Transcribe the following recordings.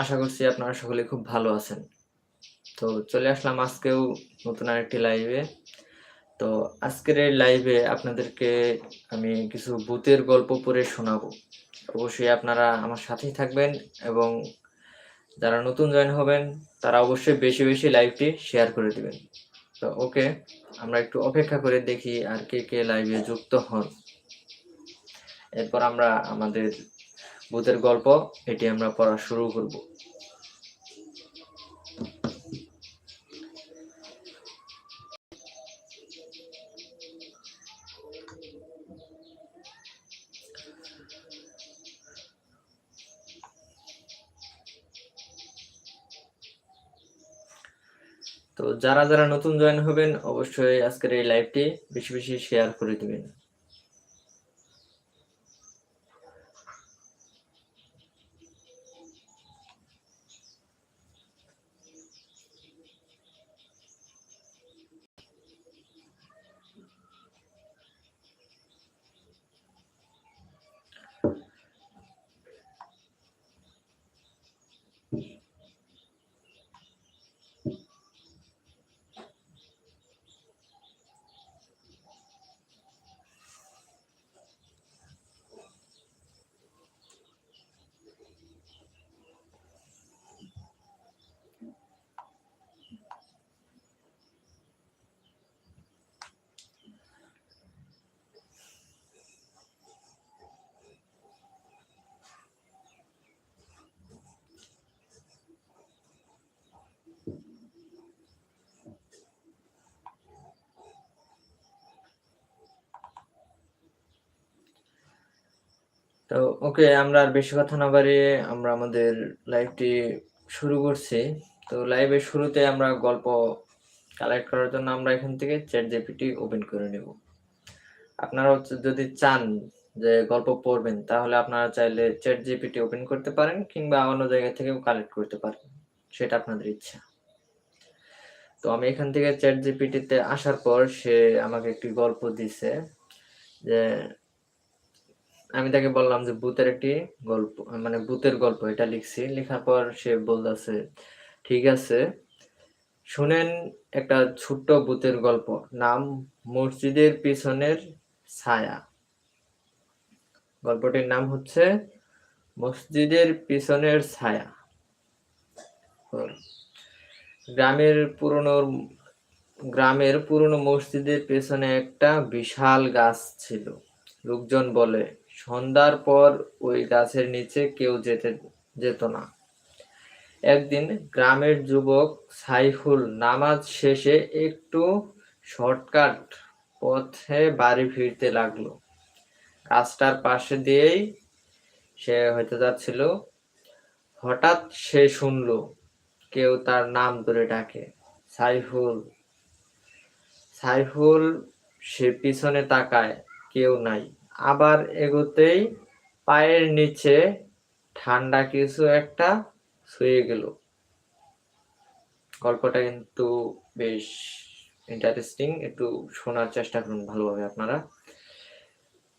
আশা করছি আপনারা সকলে খুব ভালো আছেন। তো চলে আসলাম আজকেও নতুন আরেকটি লাইভে তো আজকের এই লাইভে আপনাদেরকে আমি কিছু ভূতের গল্প পড়ে শোনাবো। অবশ্যই আপনারা আমার সাথেই থাকবেন এবং যারা নতুন জয়েন হবেন, তারা অবশ্যই বেশি বেশি লাইভটি শেয়ার করে দিবেন। তো ওকে, আমরা একটু অপেক্ষা করে দেখি আর কে কে লাইভে যুক্ত হন। এরপর আমরা আমাদের ভূতের গল্প এটি আমরা পড়া শুরু করব তো যারা যারা নতুন জয়েন হবেন অবশ্যই আজকের এই লাইভটি বেশি বেশি শেয়ার করে দিবেন। তো ওকে আমরা আর বেশি কথা না বাড়িয়ে আমরা আমাদের লাইভটি শুরু করছি। তো লাইভের শুরুতে আমরা গল্প কালেক্ট করার জন্য আমরা এখান থেকে চ্যাট জিপিটি ওপেন করে নেব। আপনারা হচ্ছে যদি চান যে গল্প পড়বেন, তাহলে আপনারা চাইলে চ্যাট জিপিটি ওপেন করতে পারেন কিংবা অন্য জায়গা থেকেও কালেক্ট করতে পারেন, সেটা আপনাদের ইচ্ছা। তো আমি এখান থেকে চ্যাট জিপিটিতে আসার পর সে আমাকে একটি গল্প দিছে যে আমি তাকে বললাম যে, ভূতের একটি গল্প মানে ভূতের গল্প, এটা লিখছি। লেখার পর সে বলতেছে, ঠিক আছে। শুনেন একটা ছোট্ট ভূতের গল্প, নাম মসজিদের পিছনের ছায়া। গল্পটির নাম হচ্ছে, মসজিদের পিছনের ছায়া। গ্রামের পুরনো গ্রামের পুরনো মসজিদের পেছনে একটা বিশাল গাছ ছিল। লোকজন বলে সন্ধ্যার পর ওই গাছের নিচে কেউ যেতে, যেত না। একদিন গ্রামের যুবক সাইফুল নামাজ শেষে একটু শর্টকাট পথে বাড়ি ফিরতে লাগল। গাছটার পাশে দিয়েই সে হয়তো যাচ্ছিল। হঠাৎ সে শুনলো, কেউ তার নাম ধরে ডাকে, সাইফুল। সাইফুল সে পিছনে তাকায়, কেউ নাই। আবার এগোতেই পায়ের নিচে ঠান্ডা কিছু একটা শুয়ে গেল। গল্পটা কিন্তু বেশ ইন্টারেস্টিং একটু শোনার চেষ্টা করুন ভালোভাবে আপনারা।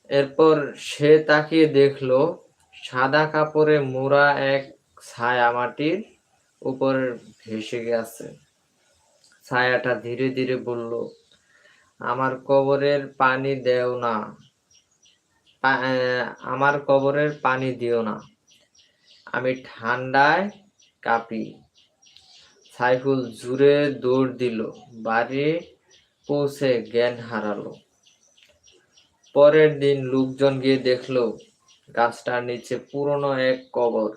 এরপর সে তাকিয়ে দেখল, সাদা কাপড়ে মোড়া এক ছায়া মাটির উপর ভেসে গেছে। ছায়াটা ধীরে ধীরে বলল, আমার কবরের পানি দেও না। আমার কবরের পানি দিও না। আমি ঠান্ডায় কাঁপি। সাইফুল জুড়ে দৌড় দিল, বাড়ি পৌঁছে জ্ঞান হারালো। পরের দিন লোকজন গিয়ে দেখল, গাছটার নিচে পুরনো এক কবর,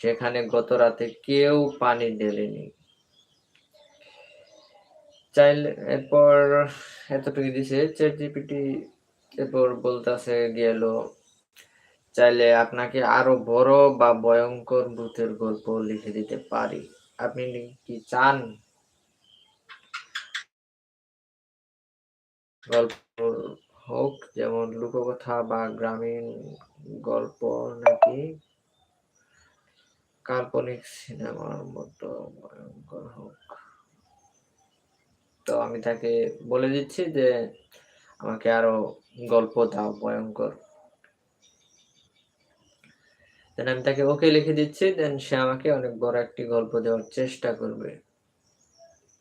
সেখানে গত রাতে কেউ পানি ঢেলেনি। চাইলে এরপর এতটুকু দিছে চ্যাট জিপিটি এরপর বলতেছে গেল, চাইলে আপনাকে আরও বড় বা ভয়ঙ্কর ভূতের গল্প লিখে দিতে পারি। আপনি কি চান? গল্প হোক, যেমন লোককথা বা গ্রামীণ গল্প নাকি কাল্পনিক সিনেমার মতো ভয়ঙ্কর হোক। তো আমি তাকে বলে দিচ্ছি যে আমাকে আরও গল্প দাও, ভয়ঙ্কর। দেন আমি তাকে ওকে লিখে দিচ্ছি দেন সে আমাকে অনেক বড় একটি গল্প দেওয়ার চেষ্টা করবে।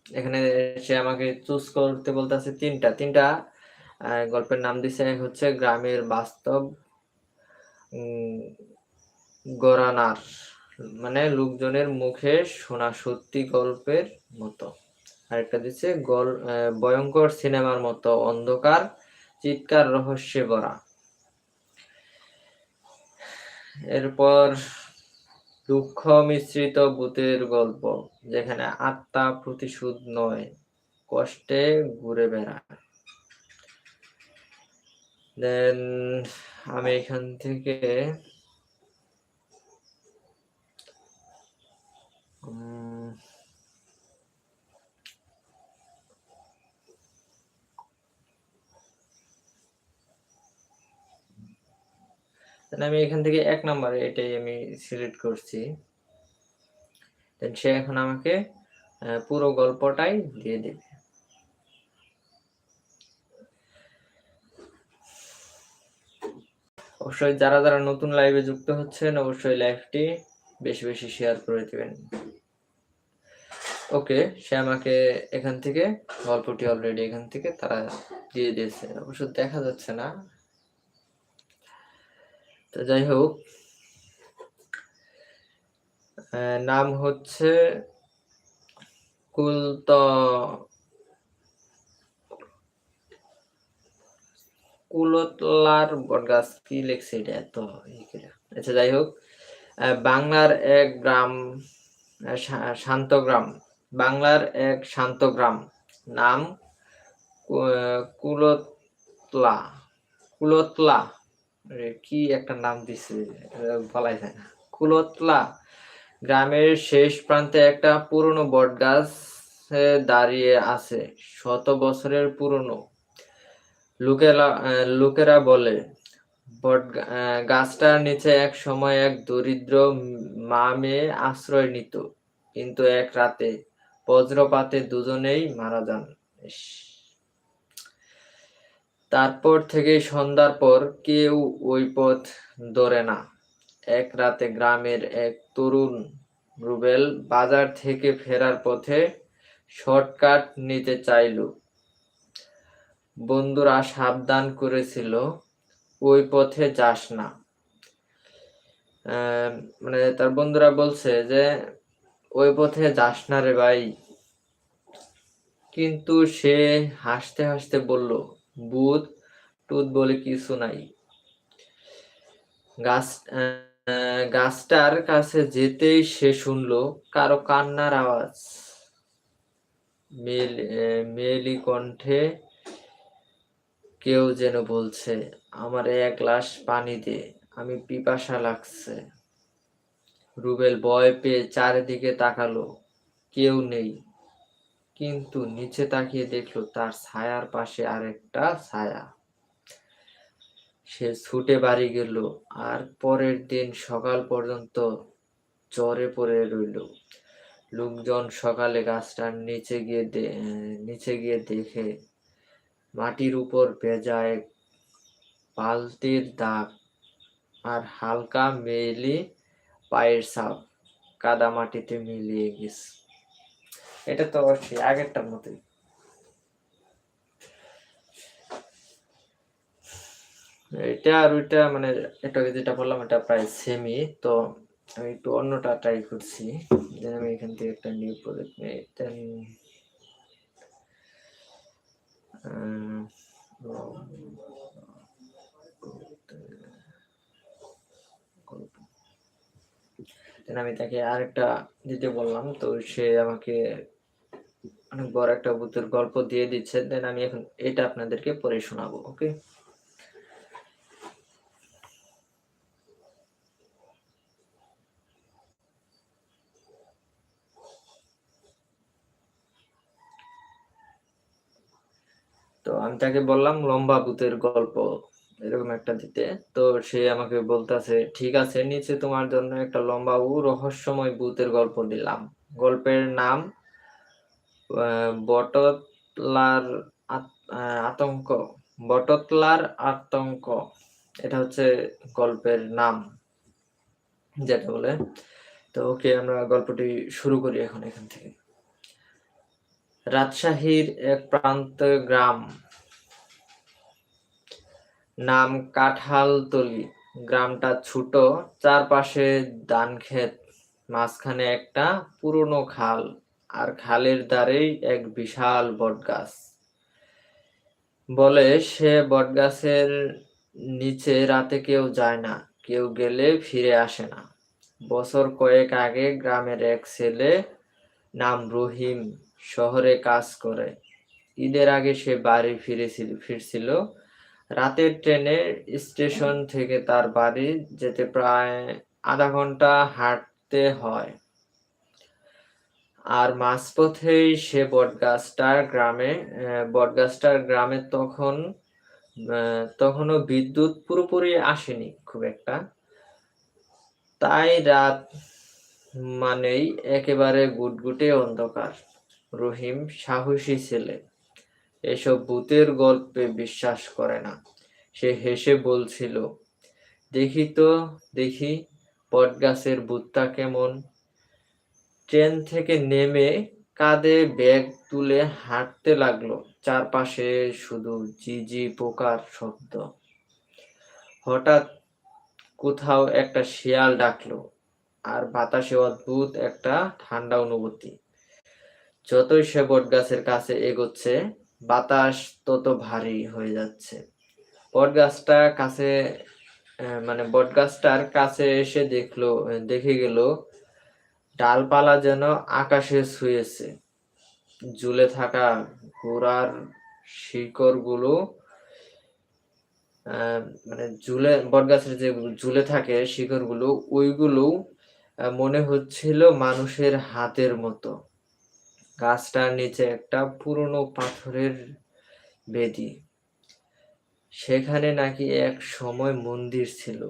এখানে সে আমাকে চুজ করতে বলতেছে তিনটা। তিনটা গল্পের নাম দিছে, এক হচ্ছে গ্রামের বাস্তব গরানার মানে লোকজনের মুখে শোনা সত্যি গল্পের মতো। আরেকটা দিচ্ছে, গল ভয়ঙ্কর সিনেমার মতো অন্ধকার, চিৎকার, রহস্যে ভরা। এরপর দুঃখ মিশ্রিত ভূতের গল্প, যেখানে আত্মা প্রতিশোধ নয়, কষ্টে ঘুরে বেড়ায়। দেন আমি এখান থেকে আমি এখান থেকে এক নম্বরে এটাই আমি সিলেক্ট করছি। দেন সে এখন আমাকে পুরো গল্পটাই দিয়ে দেবে। অবশ্যই যারা যারা নতুন লাইভে যুক্ত হচ্ছেন, অবশ্যই লাইভটি বেশি বেশি শেয়ার করে দিবেন। ওকে সে আমাকে এখান থেকে, গল্পটি অলরেডি এখান থেকে তারা দিয়ে দিয়েছে। অবশ্য দেখা যাচ্ছে না। তো যাই হোক নাম হচ্ছে কুলত কুলতলার বটগাছ, কি লেখছে এটা এত আচ্ছা যাই হোক বাংলার এক গ্রাম শান্ত গ্রাম, বাংলার এক শান্ত গ্রাম, নাম কুলতলা কুলতলা। কি একটা নাম দিছে বলাই যায় না। কুলতলা গ্রামের শেষ প্রান্তে একটা পুরনো বট গাছ দাঁড়িয়ে আছে, শত বছরের পুরনো। লোকেরা লোকেরা বলে, বট গাছটার নিচে এক সময় এক দরিদ্র মা মেয়ে আশ্রয় নিত, কিন্তু এক রাতে বজ্রপাতে দুজনেই মারা যান। তারপর থেকে সন্ধ্যার পর কেউ ওই পথ ধরে না। এক রাতে গ্রামের এক তরুণ রুবেল বাজার থেকে ফেরার পথে শর্টকাট নিতে চাইল। বন্ধুরা সাবধান করেছিল, ওই পথে যাস না। মানে তার বন্ধুরা বলছে যে, ওই পথে যাস না রে ভাই। কিন্তু সে হাসতে হাসতে বলল বুধ, টুত বলে কিছু নাই। গাছ গাছটার কাছে যেতেই সে শুনলো কারও কান্নার আওয়াজ। মেলি কণ্ঠে কেউ যেন বলছে, আমার এক গ্লাস পানি দে, আমি পিপাসা লাগছে। রুবেল ভয় পেয়ে চারিদিকে তাকালো, কেউ নেই। কিন্তু নিচে তাকিয়ে দেখল তার ছায়ার পাশে আরেকটা ছায়া। সে ছুটে বাড়ি গেল আর পরের দিন সকাল পর্যন্ত জ্বরে পড়ে রইল। লোকজন সকালে গাছটার নিচে গিয়ে নিচে গিয়ে দেখে মাটির উপর ভেজা এক বালতির দাগ আর হালকা মেলি পায়ের সাপ কাদা মাটিতে মিলিয়ে গেছে। এটা তো অবশ্যই, আগেরটার মতোই। এটা আর ওইটা মানে এটা যেটা বললাম, এটা প্রায় সেমই তো আমি একটু অন্যটা ট্রাই করছি। দেন আমি এখান থেকে একটা নিউ প্রজেক্ট নিই দেন, আমি তাকে আরেকটা দিতে বললাম। তো সে আমাকে অনেক বড় একটা ভূতের গল্প দিয়ে দিচ্ছে। দেন, আমি এখন এটা আপনাদেরকে পড়ে শোনাবো, ওকে? তো আমি তাকে বললাম, লম্বা ভূতের গল্প। এরকম একটা দিতে। তো সে আমাকে বলতেছে, ঠিক আছে, নিচে তোমার জন্য একটা লম্বা ও রহস্যময় ভূতের গল্প দিলাম। গল্পের নাম বটতলার আতঙ্ক বটতলার আতঙ্ক। এটা হচ্ছে গল্পের নাম, যেটা বলে। তো ওকে আমরা গল্পটি শুরু করি এখন এখান থেকে। রাজশাহীর এক প্রান্ত গ্রাম নাম কাঁঠালতলি। গ্রামটা ছোট, চারপাশে ধান ক্ষেত মাঝখানে একটা পুরনো খাল আর খালের ধারেই এক বিশাল বটগাছ। বলে, সে বটগাছের নিচে রাতে কেউ যায় না, কেউ গেলে ফিরে আসে না। বছর কয়েক আগে গ্রামের এক ছেলে নাম রহিম শহরে কাজ করে। ঈদের আগে সে বাড়ি ফিরেছিল, ফিরছিল রাতের ট্রেনে স্টেশন থেকে তার বাড়ি যেতে প্রায় আধা ঘণ্টা হাঁটতে হয়। আর মাঝপথেই সে বটগাছটার গ্রামে বটগাছটার গ্রামে তখন তখনও বিদ্যুৎ পুরোপুরি আসেনি খুব একটা। তাই রাত মানেই একেবারে গুটগুটে অন্ধকার। রহিম সাহসী ছেলে। এসব ভূতের গল্পে বিশ্বাস করে না। সে হেসে বলছিল, দেখি তো, দেখি বটগাছের ভূতটা কেমন। ট্রেন থেকে নেমে কাঁধে ব্যাগ তুলে হাঁটতে লাগল, চারপাশে শুধু ঝিঝি পোকার শব্দ। হঠাৎ কোথাও একটা শিয়াল ডাকলো, আর বাতাসে অদ্ভুত একটা ঠান্ডা অনুভূতি। যতই সে বটগাছের কাছে এগোচ্ছে বাতাস তত ভারী হয়ে যাচ্ছে। বটগাছটা কাছে আহ, মানে বটগাছটার কাছে এসে দেখল দেখে গেল ডালপালা যেন আকাশে ছুঁয়েছে। ঝুলে থাকা ঘোড়ার শিকড়গুলো মানে ঝুলে বটগাছের যে ঝুলে থাকে শিকড়গুলো ওইগুলো মনে হচ্ছিল মানুষের হাতের মতো। গাছটার নিচে একটা পুরনো পাথরের বেদি। সেখানে নাকি এক সময় মন্দির ছিল।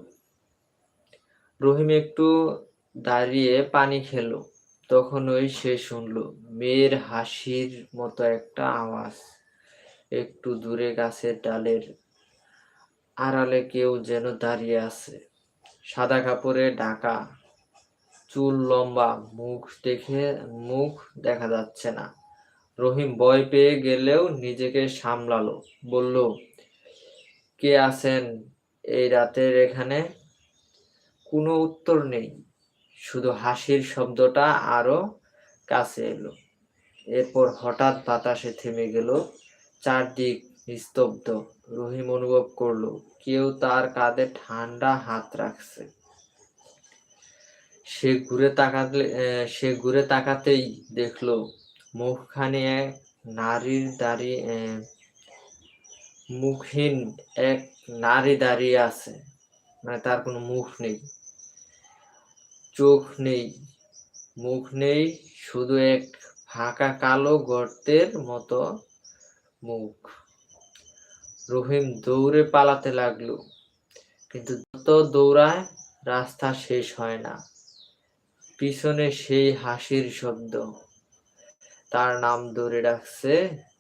রহিম একটু দাঁড়িয়ে পানি খেলো। তখনই সে শুনলো, মেয়ের হাসির মতো একটা আওয়াজ। একটু দূরে গাছের ডালের আড়ালে কেউ যেন দাঁড়িয়ে আছে। সাদা কাপড়ে ঢাকা চুল, লম্বা মুখ দেখে মুখ দেখা যাচ্ছে না। রহিম ভয় পেয়ে গেলেও নিজেকে সামলালো। বলল, কে আছেন এই রাতের এখানে? কোনো উত্তর নেই। শুধু হাসির শব্দটা আরও কাছে এলো। এরপর হঠাৎ বাতাসে থেমে গেল, চারদিক নিস্তব্ধ। রহিম অনুভব করল, কেউ তার কাঁধে ঠান্ডা হাত রাখছে। সে ঘুরে তাকালে সে ঘুরে তাকাতেই দেখল মুখখানি এক নারীর দাঁড়িয়ে মুখহীন এক নারী দাঁড়িয়ে আছে। মানে তার কোনো মুখ নেই, চোখ নেই, মুখ নেই, শুধু এক ফাঁকা কালো গর্তের মতো মুখ। রহিম দৌড়ে পালাতে লাগল, কিন্তু যত দৌড়ায় রাস্তা শেষ হয় না। পিছনে সেই হাসির শব্দ। তার নাম ধরে ডাকছে